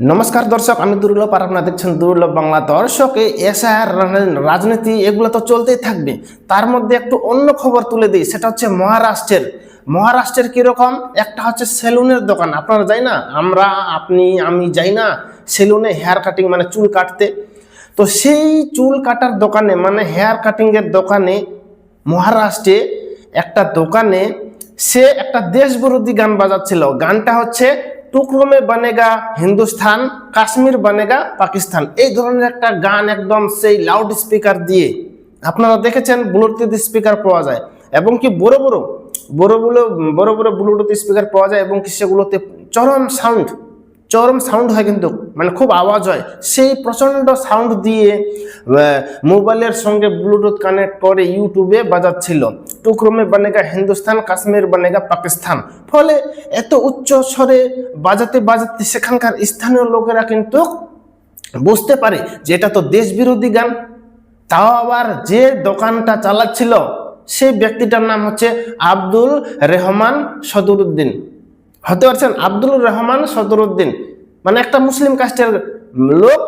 নমস্কার দর্শক, আমি দুর্লভ আর আপনারা দেখছেন দুর্লভ বাংলা দর্শক। এসআর রাজনীতি এগুলো তো চলতেই থাকবে। তার মধ্যে একটু অন্য খবর তুলে দিই, সেটা হচ্ছে মহারাষ্ট্রের। মহারাষ্ট্রের কীরকম? একটা হচ্ছে সেলুনের দোকান, আপনারা যাই না? আমরা, আপনি, আমি যাই না? সেলুনে হেয়ার কাটিং মানে চুল কাটতে। তো সেই চুল কাটার দোকানে মানে হেয়ার কাটিংয়ের দোকানে মহারাষ্ট্রে একটা দোকানে সে একটা দেশ বিরোধী গান বাজাচ্ছিল। গানটা হচ্ছে টুকরো মে বনেগা হিন্দুস্তান কাশ্মীর বনেগা পাকিস্তান। এই ধরনের একটা গান একদম সেই লাউড স্পিকার দিয়ে আপনারা দেখেছেন ব্লুটুথ স্পিকার পাওয়া যায়। এবং কি বড় বড় বড় বড় বড় বড় ব্লুটুথ স্পিকার পাওয়া যায় এবং কি সেগুলোতে চরম সাউন্ড চরম সাউন্ড হয় কিন্তু মানে খুব আওয়াজ হয়। সেই প্রচণ্ড সাউন্ড দিয়ে মোবাইলের সঙ্গে ব্লুটুথ কানেক্ট করে ইউটিউবে বাজাচ্ছিল। টুকরমে বানেগা হিন্দুস্তান কাশ্মীর বানেগা পাকিস্তান। ফলে এত উচ্চ স্বরে বাজাতে বাজাতে সেখানকার স্থানীয় লোকেরা কিন্তু বুঝতে পারে যে এটা তো দেশ বিরোধী গান। তাও আবার যে দোকানটা চালাচ্ছিল, সেই ব্যক্তিটার নাম হচ্ছে আব্দুল রেহমান সদরুদ্দিন। হতে পারছেন? আব্দুল রহমান সদরুদ্দিন। মানে একটা মুসলিম কাস্টের লোক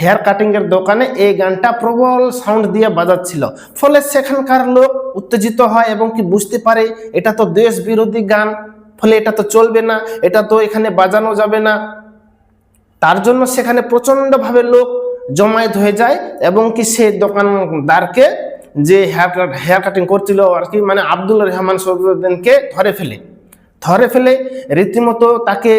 হেয়ার কাটিং এর দোকানে এই গানটা প্রবল সাউন্ড দিয়ে বাজাচ্ছিল। ফলে সেখানকার লোক উত্তেজিত হয় এবং কি বুঝতে পারে, এটা তো দেশ বিরোধী গান, ফলে এটা তো চলবে না, এটা তো এখানে বাজানো যাবে না। তার জন্য সেখানে প্রচণ্ডভাবে লোক জমায়েত হয়ে যায় এবং কি সে দোকানদারকে যে হেয়ার হেয়ার কাটিং করছিল আর কি মানে আব্দুল রহমান সদরুদ্দিনকে ধরে ফেলে। ধরে ফেলে, রীতিমতো তাকে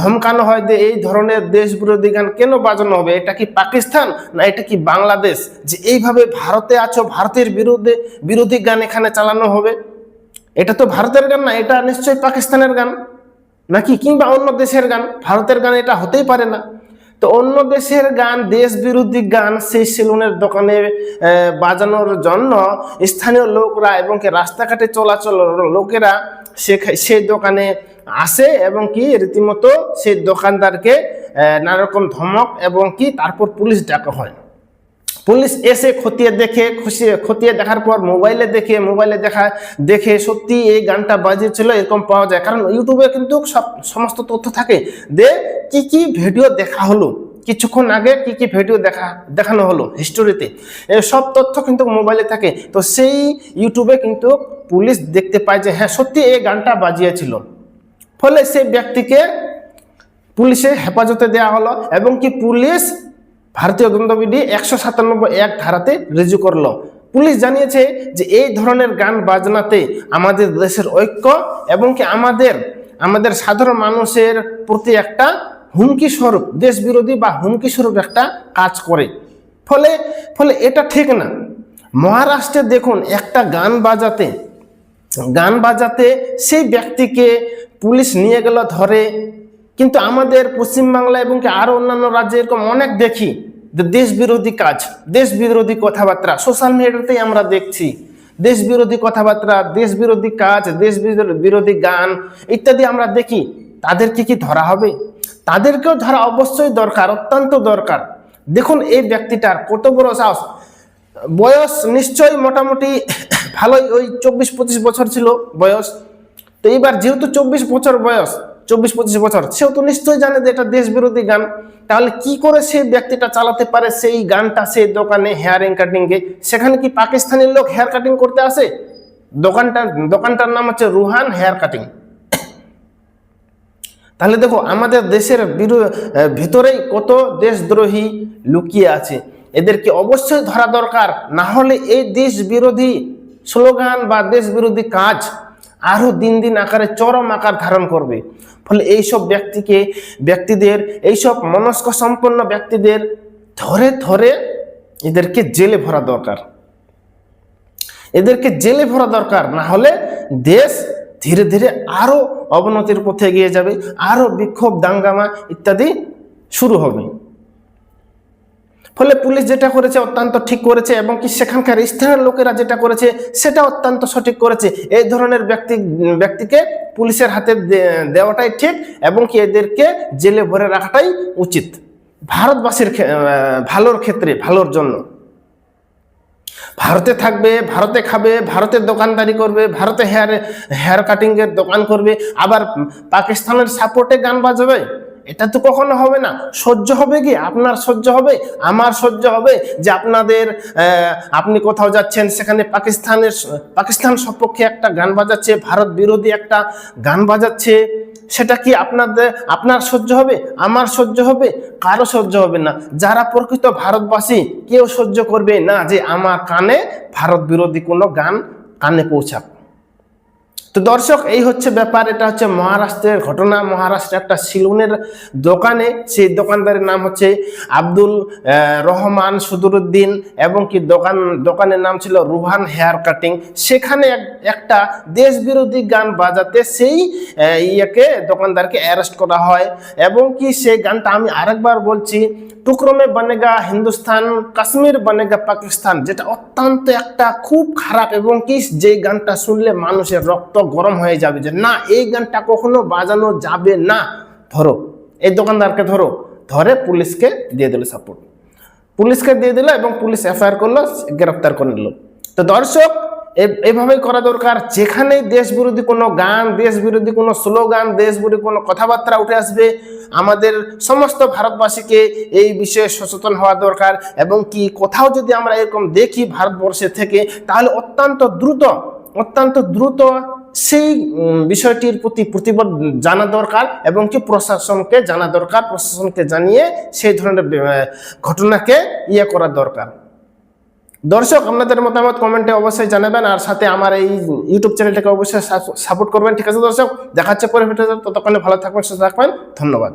ধমকানো হয় যে এই ধরনের দেশ বিরোধী গান কেন বাজানো হবে? এটা কি পাকিস্তান না এটা কি বাংলাদেশ? যে এইভাবে ভারতে আছো, ভারতের বিরুদ্ধে বিরোধী গান এখানে চালানো হবে? এটা তো ভারতের গান না, এটা নিশ্চয়ই পাকিস্তানের গান। নাকি কিংবা অন্য দেশের গান? ভারতের গান এটা হতেই পারে না। তো অন্য দেশের গান দেশ বিরোধী গান সেই সেলুনের দোকানে বাজানোর জন্য স্থানীয় লোকরা এবং রাস্তাঘাটে চলাচল লোকেরা সে দোকানে আসে এবং কি রীতিমতো সেই দোকানদারকে আহ, নানা রকম ধমক এবং কি তারপর পুলিশ ডাকা হয়। পুলিশ এসে খতিয়ে দেখে খতিয়ে দেখার পর মোবাইলে দেখে মোবাইলে দেখা দেখে সত্যি এই গানটা বাজিয়েছিল এরকম পাওয়া যায়। কারণ ইউটিউবে কিন্তু সব সমস্ত তথ্য থাকে। দে কি কি ভিডিও দেখা হলো। কিছুক্ষণ আগে কি কি ভিডিও দেখা, দেখানো হলো হিস্টোরিতে সব তথ্য কিন্তু মোবাইলে থাকে। তো সেই ইউটিউবে কিন্তু পুলিশ দেখতে পায় যে হ্যাঁ সত্যি এই গানটা বাজিয়েছিল। ফলে সেই ব্যক্তিকে পুলিশের হেফাজতে দেওয়া হলো এবং কি পুলিশ ভারতীয় দণ্ডবিধি একশো সাতানব্বই এক ধারাতে রিজু করল। পুলিশ জানিয়েছে যে, এই ধরনের গান বাজনাতে আমাদের দেশের ঐক্য এবং কি আমাদের আমাদের সাধারণ মানুষের প্রতি একটা হুমকি স্বরূপ দেশ বিরোধী বা হুমকি স্বরূপ একটা কাজ করে। ফলে ফলে এটা ঠিক না। মহারাষ্ট্রে দেখুন, একটা গান বাজাতে গান বাজাতে সেই ব্যক্তিকে পুলিশ নিয়ে গেল ধরে। কিন্তু আমাদের পশ্চিমবাংলা এবং কি আরও অন্যান্য রাজ্যে এরকম অনেক দেখি, যে দেশ বিরোধী কাজ দেশ বিরোধী কথাবার্তা সোশ্যাল মিডিয়াতেই আমরা দেখছি। দেশ বিরোধী কথাবার্তা দেশ বিরোধী কাজ দেশ বিরো- বিরোধী গান ইত্যাদি আমরা দেখি। তাদেরকে কি ধরা হবে? তাদেরকেও ধরা অবশ্যই দরকার, অত্যন্ত দরকার। দেখুন, এই ব্যক্তিটার কত বড় সাহস। বয়স নিশ্চয়ই মোটামুটি ভালোই, ওই চব্বিশ পঁচিশ বছর ছিল বয়স। তো এইবার যেহেতু চব্বিশ বছর বয়স চব্বিশ পঁচিশ বছর, সেও তো নিশ্চয়ই জানে যে এটা দেশ বিরোধী গান। তাহলে কি করে সেই ব্যক্তিটা চালাতে পারে সেই গানটা, সেই দোকানে হেয়ারিং কাটিংয়ে সেখানে কি পাকিস্তানি লোক হেয়ার কাটিং করতে আসে? দোকানটার দোকানটার নাম হচ্ছে রুহান হেয়ার কাটিং তাহলে দেখো আমাদের দেশের ভিতরেই কত দেশদ্রোহী লুকিয়ে আছে। এদেরকে অবশ্যই ধরা দরকার। না হলে এই দেশ বিরোধী স্লোগান বা দেশ বিরোধী কাজ আরও দিন দিন আকারে চরম আকার ধারণ করবে। ফলে এইসব ব্যক্তিকে, ব্যক্তিদের, এইসব মনস্ক সম্পন্ন ব্যক্তিদের ধরে ধরে এদেরকে জেলে ভরা দরকার। এদেরকে জেলে ভরা দরকার। না হলে দেশ ধীরে ধীরে আরও অবনতির পথে এগিয়ে যাবে আরও বিক্ষোভ, দাঙ্গামা ইত্যাদি শুরু হবে। ফলে পুলিশ যেটা করেছে অত্যন্ত ঠিক করেছে এবং কি সেখানকার স্থানীয় লোকেরা যেটা করেছে সেটা অত্যন্ত সঠিক করেছে। এই ধরনের ব্যক্তি, ব্যক্তিকে পুলিশের হাতে দেওয়াটাই ঠিক এবং কি এদেরকে জেলে ভরে রাখাটাই উচিত। ভারতবাসীর ভালোর ক্ষেত্রে, ভালোর জন্য। ভারতে থাকবে, ভারতে খাবে, ভারতের দোকানদারি করবে, ভারতে হেয়ার হেয়ার কাটিংয়ের দোকান করবে, আবার পাকিস্তানের সাপোর্টে গান বাজাবে? এটা তো কখনো হবে না। সহ্য হবে কি? আপনার সহ্য হবে? আমার সহ্য হবে যে আপনাদের আপনি কোথাও যাচ্ছেন, সেখানে পাকিস্তানের পাকিস্তান সপক্ষে একটা গান বাজাচ্ছে, ভারত বিরোধী একটা গান বাজাচ্ছে, সেটা কি আপনাদের, আপনার সহ্য হবে? আমার সহ্য হবে? কারও সহ্য হবে না। যারা প্রকৃত ভারতবাসী, কেউ সহ্য করবে না যে আমার কানে ভারত বিরোধী কোনো গান কানে পৌঁছাক। তো দর্শক, এই হচ্ছে ব্যাপার, এটা হচ্ছে মহারাষ্ট্রের ঘটনা। মহারাষ্ট্রের একটা সিলুনের দোকানে, সেই দোকানদারের নাম হচ্ছে আব্দুল রহমান সুদুরুদ্দিন এবং কি দোকান, দোকানের নাম ছিল রুহান হেয়ার কাটিং। সেখানে এক- একটা দেশ বিরোধী গান বাজাতে সেই ইয়েকে, দোকানদারকে অ্যারেস্ট করা হয়। এবং কি সেই গানটা আমি আরেকবার বলছি টুকরো মে বনেগা হিন্দুস্তান, কাশ্মীর বনেগা পাকিস্তান, যেটা অত্যন্ত একটা খুব খারাপ এবং কি যে গানটা শুনলে মানুষের রক্ত গরম হয়ে যাবে যে, না, এই গানটা কখনো বাজানো যাবে না। ধরো, এই দোকানদারকে ধরো, ধরে পুলিশকে দিয়ে দিল সাপোর্ট পুলিশকে দিয়ে দিল এবং পুলিশ এফআইআর করল গ্রেফতার করে নিল। তো দর্শক এভাবেই করা দরকার। যেখানেই দেশ বিরোধী কোনো গান দেশ বিরোধী কোনো স্লোগান দেশ বিরোধী কোনো কথাবার্তা উঠে আসবে, আমাদের সমস্ত ভারতবাসীকে এই বিষয়ে সচেতন হওয়া দরকার এবং কি কোথাও যদি আমরা এরকম দেখি ভারতবর্ষে থেকে, তাহলে অত্যন্ত দ্রুত অত্যন্ত দ্রুত সেই বিষয়টির প্রতি প্রতিবাদ জানা দরকার এবং কি প্রশাসনকে জানা দরকার, প্রশাসনকে জানিয়ে সেই ধরনের ঘটনাকে ইয়ে করা দরকার। দর্শক, আপনাদের মতামত কমেন্টে অবশ্যই জানাবেন আর সাথে আমার এই ইউটিউব চ্যানেলটাকে অবশ্যই সাপোর্ট করবেন। ঠিক আছে দর্শক, দেখাচ্ছে পরে ভিডিও ততক্ষণে ভালো থাকবেন, সুস্থ থাকবেন। ধন্যবাদ।